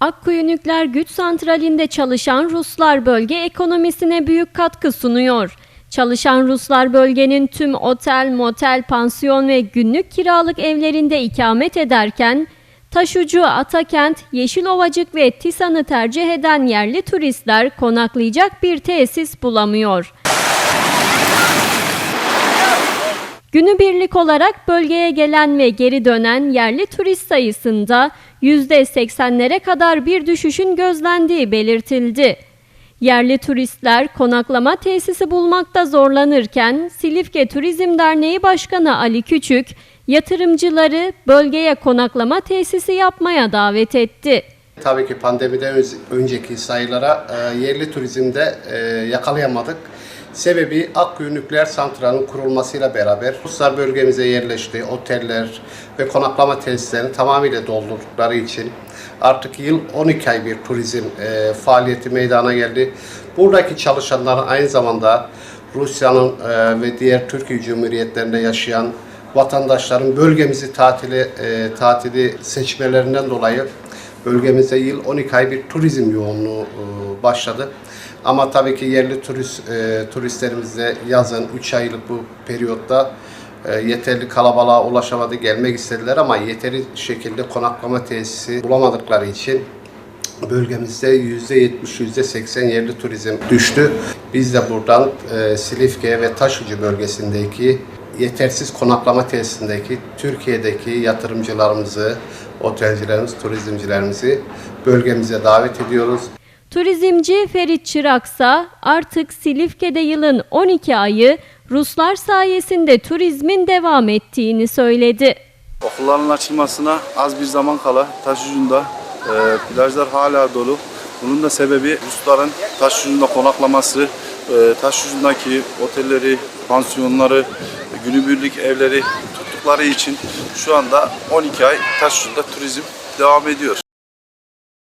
Akkuyu Nükleer Güç Santrali'nde çalışan Ruslar bölge ekonomisine büyük katkı sunuyor. Çalışan Ruslar bölgenin tüm otel, motel, pansiyon ve günlük kiralık evlerinde ikamet ederken, Taşucu, Atakent, Yeşilovacık ve Tisan'ı tercih eden yerli turistler konaklayacak bir tesis bulamıyor. Günübirlik olarak bölgeye gelen ve geri dönen yerli turist sayısında %80'lere kadar bir düşüşün gözlendiği belirtildi. Yerli turistler konaklama tesisi bulmakta zorlanırken Silifke Turizm Derneği Başkanı Ali Küçük, yatırımcıları bölgeye konaklama tesisi yapmaya davet etti. Tabii ki pandemiden önceki sayılara e, yerli turizmde e, yakalayamadık. Sebebi Akkuyu Nükleer Santral'ın kurulmasıyla beraber Ruslar bölgemize yerleşti. Oteller ve konaklama tesislerini tamamıyla doldurdukları için artık yıl 12 ay bir turizm e, faaliyeti meydana geldi. Buradaki çalışanların aynı zamanda Rusya'nın e, ve diğer Türkiye Cumhuriyetlerinde yaşayan vatandaşların bölgemizi tatili e, tatili seçmelerinden dolayı bölgemizde yıl 12 ay bir turizm yoğunluğu e, başladı. Ama tabii ki yerli turist e, turistlerimiz de yazın 3 aylık bu periyotta e, yeterli kalabalığa ulaşamadı, gelmek istediler ama yeteri şekilde konaklama tesisi bulamadıkları için bölgemizde %70, %80 yerli turizm düştü. Biz de buradan e, Silifke ve Taşucu bölgesindeki yetersiz konaklama tesisindeki Türkiye'deki yatırımcılarımızı, otelcilerimiz, turizmcilerimizi bölgemize davet ediyoruz. Turizmci Ferit Çıraksa artık Silifke'de yılın 12 ayı Ruslar sayesinde turizmin devam ettiğini söyledi. Okulların açılmasına az bir zaman kala Taşucu'nda e, plajlar hala dolu. Bunun da sebebi Rusların Taşucu'nda konaklaması, e, Taşucu'daki otelleri, pansiyonları, günübirlik evleri tuttukları için şu anda 12 ay Taşucu'da turizm devam ediyor.